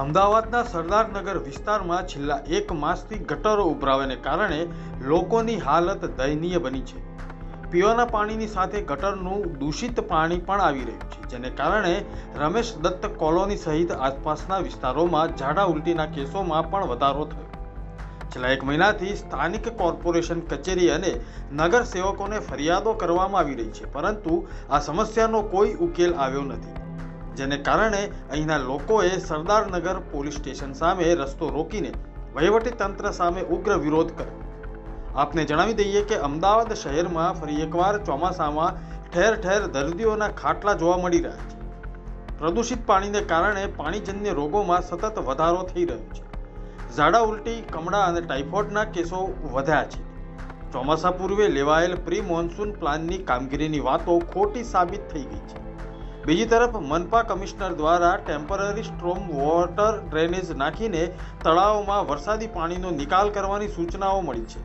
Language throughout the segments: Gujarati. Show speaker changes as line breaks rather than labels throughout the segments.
અમદાવાદના સરદારનગર વિસ્તારમાં છેલ્લા એક માસથી ગટરો ઉભરાવાને કારણે લોકોની હાલત દયનીય બની છે. પીવાના પાણીની સાથે ગટરનું દૂષિત પાણી પણ આવી રહ્યું છે, જેને કારણે રમેશ દત્ત કોલોની સહિત આસપાસના વિસ્તારોમાં ઝાડા ઉલટીના કેસોમાં પણ વધારો થયો. છેલ્લા એક મહિનાથી સ્થાનિક કોર્પોરેશન કચેરી અને નગર સેવકોને ફરિયાદો કરવામાં આવી રહી છે, પરંતુ આ સમસ્યાનો કોઈ ઉકેલ આવ્યો નથી. જેને કારણે અહીંના લોકોએ સરદારનગર પોલીસ સ્ટેશન સામે રસ્તો રોકીને તંત્ર સામે ઉગ્ર વિરોધ કર્યો. આપને જણાવી દઈએ કે અમદાવાદ શહેરમાં ફરી એકવાર ચોમાસામાં ઠેર ઠેર દર્દીઓના ખાટલા જોવા મળી રહ્યા છે. પ્રદૂષિત પાણીને કારણે પાણીજન્ય રોગોમાં સતત વધારો થઈ રહ્યો છે. ઝાડા ઉલટી, કમળા અને ટાઇફોઇડના કેસો વધ્યા છે. ચોમાસા પૂર્વે લેવાયેલ પ્રી મોન્સૂન પ્લાનની કામગીરીની વાતો ખોટી સાબિત થઈ ગઈ છે. બીજી તરફ મનપા કમિશનર દ્વારા ટેમ્પરરી સ્ટ્રોમ વોટર ડ્રેનેજ નાખીને તળાવમાં વરસાદી પાણીનો નિકાલ કરવાની સૂચનાઓ મળી છે.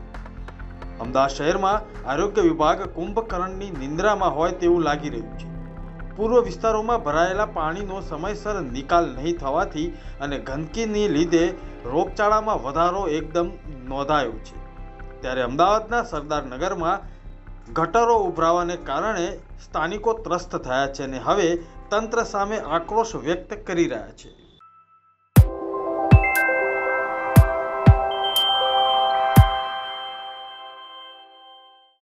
અમદાવાદ શહેરમાં આરોગ્ય વિભાગ કુંભકરણની નિંદ્રામાં હોય તેવું લાગી રહ્યું છે. પૂર્વ વિસ્તારોમાં ભરાયેલા પાણીનો સમયસર નિકાલ નહીં થવાથી અને ગંદકીની લીધે રોગચાળામાં વધારો એકદમ નોંધાયો છે. ત્યારે અમદાવાદના સરદારનગરમાં ગટરો ઉભરાવાને કારણે સ્થાનિકો ત્રસ્ત થયા છે અને હવે તંત્ર સામે આક્રોશ વ્યક્ત કરી રહ્યા છે.